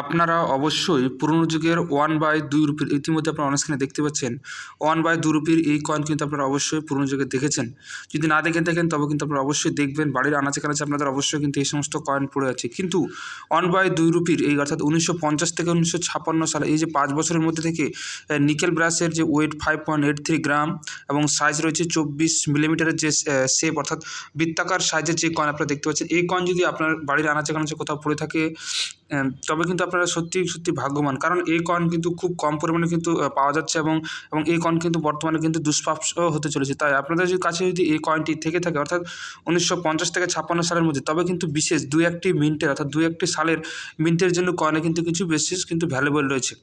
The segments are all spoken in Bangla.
আপনারা অবশ্যই পুরনো যুগের ওয়ান বাই দুই রুপির ইতিমধ্যে আপনারা অন স্ক্রিনে দেখতে পাচ্ছেন। ওয়ান বাই দু রুপির এই কয়েন কিন্তু আপনারা অবশ্যই পুরনো যুগে দেখেছেন। যদি না দেখে থাকেন তবে কিন্তু আপনারা অবশ্যই দেখবেন। বাড়ির আনাচে কানাচে আপনাদের অবশ্যই কিন্তু এই সমস্ত কয়েন পড়ে আছে। কিন্তু ওয়ান বাই দুই রুপির এই অর্থাৎ উনিশশো পঞ্চাশ থেকে উনিশশো ছাপ্পান্ন সালে এই যে পাঁচ বছরের মধ্যে থেকে নিকেল ব্রাসের যে weight five point eight three gram এবং সাইজ রয়েছে চব্বিশ মিলিমিটারের যে শেপ অর্থাৎ বৃত্তাকার সাইজের যে কয়েন আপনারা দেখতে পাচ্ছেন, এই কয়েন যদি আপনার বাড়ির আনাচে কানাচে কোথাও পড়ে থাকে তবে কিন্তু আপনারা সত্যি সত্যি ভাগ্যবান। কারণ এই কয়েন কিন্তু খুব কম পরিমাণে কিন্তু পাওয়া যাচ্ছে এবং এবং এই কয়েন কিন্তু বর্তমানে কিন্তু দুষ্প্রাপ্য হতে চলেছে। তাই আপনাদের কাছে যদি এই কয়েনটি থেকে থাকে, অর্থাৎ উনিশশো পঞ্চাশ থেকে ছাপ্পান্ন সালের মধ্যে, তবে কিন্তু বিশেষ দু একটি মিন্টের অর্থাৎ দু একটি সালের মিন্টের জন্য কয়েনে কিন্তু কিছু বিশেষ কিন্তু ভ্যালুয়েবল রয়েছে।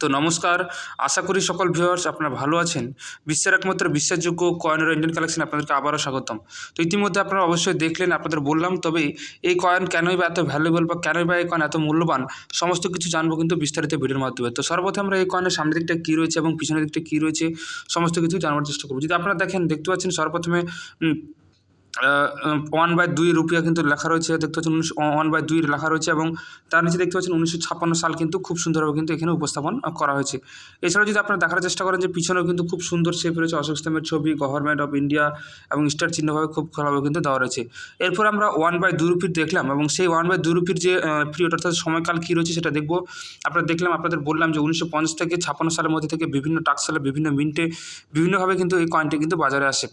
তো নমস্কার, আশা করি সকল ভিউয়ার্স আপনারা ভালো আছেন। বিশ্বের একমাত্র বিশ্বাসযোগ্য কয়েনের ইন্ডিয়ান কালেকশন আপনাদেরকে আবারও স্বাগতম। তো ইতিমধ্যে আপনারা অবশ্যই দেখলেন, আপনাদের বললাম, তবে এই কয়েন কেনই বা এত ভ্যালুয়েবল বা কেনই বা এই কয়েন এত মূল্যবান, সমস্ত কিছু জানব কিন্তু বিস্তারিত ভিডিওর মাধ্যমে। তো সর্বপ্রথম আমরা এই কয়েনের সামনের দিকটা কী রয়েছে এবং পিছনের দিকটা কী রয়েছে, সমস্ত কিছু জানার চেষ্টা করব। যদি আপনারা দেখেন, দেখতে পাচ্ছেন সর্বপ্রথমে ওয়ান বাই দুই রুপিয়া কিন্তু লেখা রয়েছে, দেখতে পাচ্ছেন উনিশশো ওয়ান বাই দুই লেখা রয়েছে এবং তার নিচে দেখতে পাচ্ছেন উনিশশো ছাপ্পান্ন সাল কিন্তু খুব সুন্দরভাবে কিন্তু এখানে উপস্থাপন করা হয়েছে। এছাড়াও যদি আপনারা দেখার চেষ্টা করেন যে পিছনেও কিন্তু খুব সুন্দর শেপ রয়েছে, অশোক স্তম্ভের ছবি গভর্নমেন্ট অফ ইন্ডিয়া এবং স্টার চিহ্নভাবে খুব ভালোভাবে কিন্তু দেওয়া রয়েছে। এরপর আমরা ওয়ান বাই দুই রুপির দেখলাম এবং সেই ওয়ান বাই দুই রুপির যে পিরিয়ড অর্থাৎ সময়কাল কী রয়েছে সেটা দেখব। আপনারা দেখলাম, আপনাদের বললাম যে উনিশশো পঞ্চাশ থেকে ছাপ্পান্ন সালের মধ্যে থেকে বিভিন্ন টাক্সালে বিভিন্ন মিন্টে বিভিন্নভাবে কিন্তু এই কয়েনটি কিন্তু বাজারে আসে।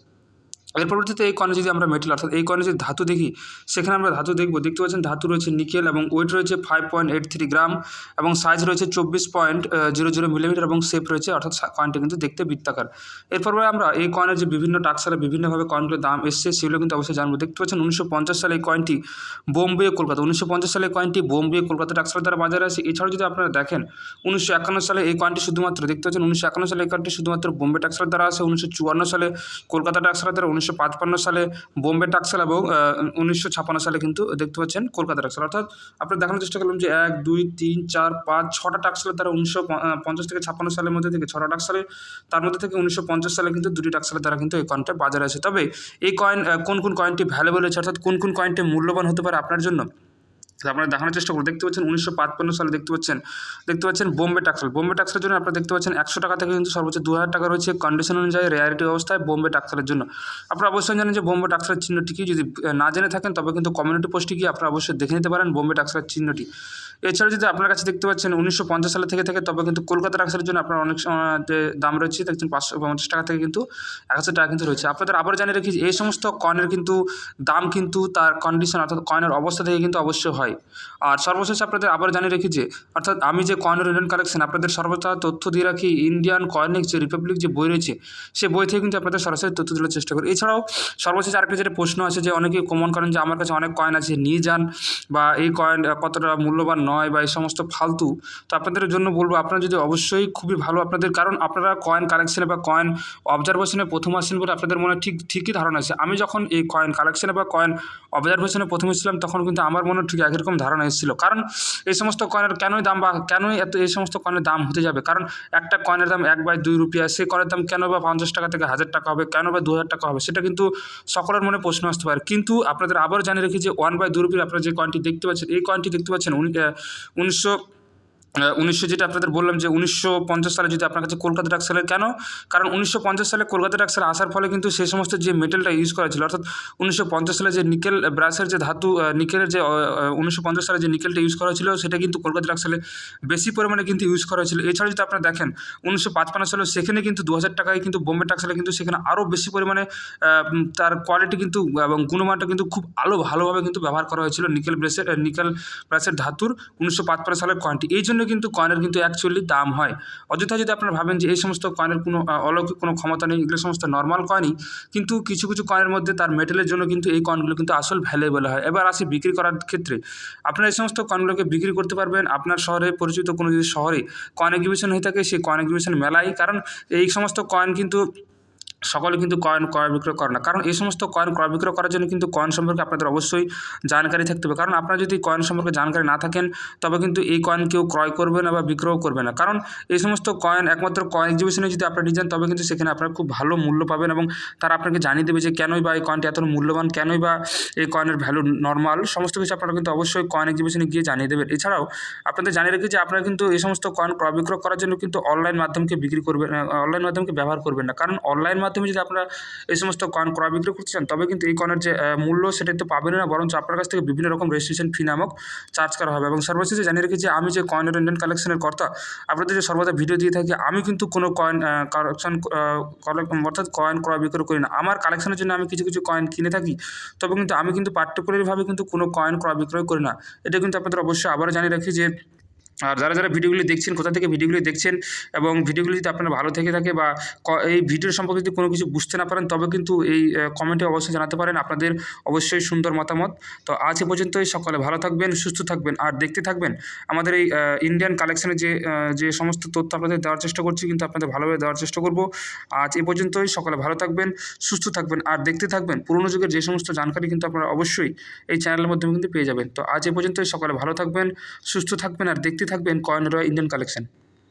এর পরবর্তীতে এই কয়েনে যদি আমরা মেটেল অর্থাৎ এই কয়েনে যদি ধাতু দেখি, সেখানে আমরা ধাতু দেখব। দেখতে পাচ্ছেন ধাতু রয়েছে নিকেল এবং ওয়েট রয়েছে five point eight three gram এবং সাইজ রয়েছে চব্বিশ পয়েন্ট জিরো জিরো মিলিমিটার এবং শেপ রয়েছে, অর্থাৎ কয়েনটা কিন্তু দেখতে বৃত্তাকার। এরপর আমরা এই কয়েনের যে বিভিন্ন টাক্সারে বিভিন্নভাবে কয়েনগুলোর দাম এসছে, সেগুলো কিন্তু অবশ্যই জানব। দেখতে পাচ্ছেন উনিশশো পঞ্চাশ সালে এই কয়েনটি বোম্বে, কলকাতা। উনিশশো পঞ্চাশ সালে কয়েনটি বোম্বে, কলকাতা টাক্সার দ্বারা বাজারে আসে। এছাড়াও যদি আপনারা দেখেন, উনিশশো একান্ন সালে এই কয়েনটি শুধুমাত্র, দেখতে পাচ্ছেন উনিশশো একান্ন সালে এই কয়েনটি শুধুমাত্র বোম্বে টাক্সার দ্বারা আসে, উনিশশো চুয়ান্ন সালে কলকাতা টাক্সার দ্বারা উনিশশো সালে বোম্বে টাক্সাল এবং উনিশশো সালে কিন্তু দেখতে পাচ্ছেন কলকাতা টাক্সাল অর্থাৎ আপনার দেখানোর চেষ্টা করলাম যে এক, দুই, তিন, চার, পাঁচ, ছটা টাক্সালের তারা উনিশশো পঞ্চাশ থেকে ছাপ্পান্ন সালের মধ্যে থেকে ছটা টাক্সালে তার মধ্যে থেকে উনিশশো পঞ্চাশ সালে কিন্তু দুটি টাক্সালের তারা কিন্তু এই কয়েনটা বাজারে আছে তবে এই কয়েন কোন কোন কয়েনটি ভ্যালুবল আছে অর্থাৎ কোন কোন কয়েনটি মূল্যবান হতে পারে আপনার জন্য? আপনারা দেখানোর চেষ্টা করুন। দেখতে পাচ্ছেন উনিশশো সালে দেখতে পাচ্ছেন দেখতে পাচ্ছেন বোম্বে টাক্সাল বোম্বে টাক্সালের জন্য আপনারা দেখতে পাচ্ছেন একশো টাকা থেকে কিন্তু সর্বোচ্চ দু হাজার টাকা রয়েছে কন্ডিশন অনুযায়ী রেয়ারিটি অবস্থায় বোম্বে টাক্সালের জন্য। আপনারা অবশ্যই জানেন যে বোম্বে টাক্সালের চিহ্নটি কি, যদি না জেনে থাকেন তবে কিন্তু কমিউনিটি পোস্টে গিয়ে আপনারা অবশ্যই দেখে নিতে পারেন বোম্বে টাক্সালের চিহ্নটি। এছাড়া যদি আপনার কাছে দেখতে পাচ্ছেন উনিশশো পঞ্চাশ সালে থেকে থাকে, তবে কিন্তু কলকাতা টাক্সালের জন্য আপনার অনেক দাম রয়েছে দেখছেন পাঁচশো পঞ্চাশ টাকা থেকে কিন্তু এক হাজার টাকা কিন্তু রয়েছে। আপনাদের আবার জানিয়ে রাখি এই সমস্ত কয়েনের কিন্তু দাম কিন্তু তার কন্ডিশন অর্থাৎ কয়েনের অবস্থা থেকে কিন্তু অবশ্যই হয়। আর সর্বশেষ আপনাদের আবার জানিয়ে রাখি যে, অর্থাৎ আমি যে কয়েনের ইন্ডিয়ান কালেকশন আপনাদের সর্বদা তথ্য দিয়ে রাখি ইন্ডিয়ান কয়েনিক যে রিপাবলিক যে বই রয়েছে, সে বই থেকে কিন্তু আপনাদের সরাসরি তথ্য দেওয়ার চেষ্টা করি। এছাড়াও সর্বশেষ আরেকটা যেটা প্রশ্ন আছে যে, অনেকে কমন করেন যে, আমার কাছে অনেক কয়েন আছে, নিয়ে যান। বা এই কয়েন কতটা মূল্যবান নয় বা এই সমস্ত ফালতু। তো আপনাদের জন্য বলব, আপনারা যদি অবশ্যই খুবই ভালো আপনাদের, কারণ আপনারা কয়েন কালেকশনে বা কয়েন অবজারভেশনে প্রথম আসছেন বলে আপনাদের মনে ঠিক, ঠিকই ধারণা আছে। আমি যখন এই কয়েন কালেকশনে বা কয়েন অবজারভেশনে প্রথম এসেছিলাম, তখন কিন্তু আমার মনে ঠিক একই রকম ধারণা এসেছিল। কারণ এই সমস্ত কয়েনের কেনই দাম বা কেনই এত, এই সমস্ত কয়েনের দাম হতে যাবে? কারণ একটা কয়েনের দাম এক বাই দুই রুপিয়া, সেই কয়েনের দাম কেন বা পঞ্চাশ টাকা থেকে হাজার টাকা হবে, কেন বা দু হাজার টাকা হবে, সেটা কিন্তু সকলের মনে প্রশ্ন আসতে পারে। কিন্তু আপনাদের আবার জানিয়ে রেখে যে ওয়ান বাই দু রুপির আপনারা যে কয়েনটি দেখতে পাচ্ছেন, এই কয়েনটি দেখতে পাচ্ছেন উনি- উনিশশো উনিশশো যেটা আপনাদের বললাম যে উনিশশো পঞ্চাশ সালে যদি আপনার কাছে কলকাতা টাক্সালের কেন? কারণ উনিশশো পঞ্চাশ সালে কলকাতা টাক্সাল আসার ফলে কিন্তু সেই সমস্ত যে মেটেলটা ইউজ করা ছিল, অর্থাৎ উনিশশো পঞ্চাশ সালে যে নিকেল ব্রাসের যে ধাতু নিকেলের যে উনিশশো পঞ্চাশ সালে যে নিকেলটা ইউজ করা ছিল সেটা কিন্তু কলকাতা টাক্সালে বেশি পরিমাণে কিন্তু ইউজ করা হয়েছিল। এছাড়া যদি আপনারা দেখেন, উনিশশো পাঁচপান্ন সালে সেখানে কিন্তু দু হাজার টাকায় কিন্তু বোম্বে টাক্সালে কিন্তু সেখানে আরও বেশি পরিমাণে তার কোয়ালিটি কিন্তু এবং গুণমানটা কিন্তু খুব আলো ভালোভাবে কিন্তু ব্যবহার করা হয়েছিল নিকেল ব্রেসের নিকেল ব্রাসের ধাতুর উনিশশো সালের কয়েনটি এই জন্য কিন্তু কয়েনের কিন্তু অ্যাকচুয়ালি দাম হয়। অযথা যদি আপনারা ভাবেন যে এই সমস্ত কয়েনের কোনো অলৌকিক কোনো ক্ষমতা নেই, এগুলো সমস্ত নর্মাল কয়েনই, কিন্তু কিছু কিছু কয়েনের মধ্যে তার মেটেলের জন্য কিন্তু এই কয়েনগুলো কিন্তু আসল ভ্যালুয়েবল হয়। এবার আসি বিক্রি করার ক্ষেত্রে। আপনারা এই সমস্ত কয়েনগুলোকে বিক্রি করতে পারবেন। আপনার শহরে পরিচিত কোনো যদি শহরে কয়েন এক্সিবিশন হয়ে থাকে, সেই কয়েন এক্সিবিশন মেলায়। কারণ এই সমস্ত কয়েন কিন্তু সকলে কিন্তু কয়েন ক্রয় বিক্রয় করে না। কারণ এই সমস্ত কয়েন ক্রয় বিক্রয় করার জন্য কিন্তু কয়েন সম্পর্কে আপনাদের অবশ্যই জানকারি থাকতে হবে। কারণ আপনারা যদি কয়েন সম্পর্কে জানকারি না থাকেন, তবে কিন্তু এই কয়েন কেউ ক্রয় করবে না বা বিক্রয় করবে না। কারণ এই সমস্ত কয়েন একমাত্র কয়েন এক্সিবিশনে যদি আপনারা নিয়ে যান, তবে কিন্তু সেখানে আপনারা খুব ভালো মূল্য পাবেন এবং তারা আপনাকে জানিয়ে দেবে যে কেনই বা এই কয়েনটি এত মূল্যবান, কেনই বা এই কয়েনের ভ্যালু নর্মাল সমস্ত কিছু আপনারা কিন্তু অবশ্যই কয়েন এক্সিবিশনে গিয়ে জানিয়ে দেবেন। এছাড়াও, আপনাদের জানিয়ে রেখে যে আপনারা কিন্তু এই সমস্ত কয়েন ক্রয় বিক্রয় করার জন্য কিন্তু অনলাইন মাধ্যমকে বিক্রি করবেন অনলাইন মাধ্যমকে ব্যবহার করবেন না। কারণ অনলাইন যদি আপনারা এই সমস্ত কয়েন ক্রয় বিক্রয় করতে চান, তবে কিন্তু এই কয়েনের যে মূল্য সেটা তো পাবেন না, বরঞ্চ আপনার কাছ থেকে বিভিন্ন রকম রেজিস্ট্রেশন ফি নামক চার্জ করা হবে। এবং সর্বশেষে জানিয়ে রেখেছি আমি যে কয়েন ইন্ডিয়ান কালেকশনের কর্তা, আপনাদের যে সর্বদা ভিডিও দিয়ে থাকি, আমি কিন্তু কোনো কয়েন কালেকশন অর্থাৎ কয়েন ক্রয় বিক্রয় করি না। আমার কালেকশনের জন্য আমি কিছু কিছু কয়েন কিনে থাকি, তবে কিন্তু আমি কিন্তু পার্টিকুলারভাবে কিন্তু কোনো কয়েন ক্রয় বিক্রয় করি না। এটা কিন্তু আপনাদের অবশ্যই আবারও জানিয়ে রাখি যে আর যারা যারা ভিডিওগুলি দেখছেন, কোথা থেকে ভিডিওগুলি দেখছেন এবং ভিডিওগুলি যদি আপনার ভালো থেকে থাকে বা এই ভিডিও সম্পর্কে যদি কোনো কিছু বুঝতে না পারেন, তবে কিন্তু এই কমেন্টে অবশ্যই জানাতে পারেন। আপনাদের অবশ্যই সুন্দর মতামত। তো আজ এ পর্যন্তই। সকলে ভালো থাকবেন, সুস্থ থাকবেন আর দেখতে থাকবেন। আমাদের এই ইন্ডিয়ান কালেকশনে যে যে সমস্ত তথ্য আপনাদের দেওয়ার চেষ্টা করছি, কিন্তু আপনাদের ভালোভাবে দেওয়ার চেষ্টা করব। আজ এ পর্যন্তই। সকলে ভালো থাকবেন, সুস্থ থাকবেন আর দেখতে থাকবেন। পুরনো যুগের যে সমস্ত জানকারি কিন্তু আপনারা অবশ্যই এই চ্যানেলের মাধ্যমে কিন্তু পেয়ে যাবেন। তো আজ এ পর্যন্তই। সকলে ভালো থাকবেন, সুস্থ থাকবেন আর দেখতে থাকবেন কয়েন ইন্ডিয়ান কালেকশন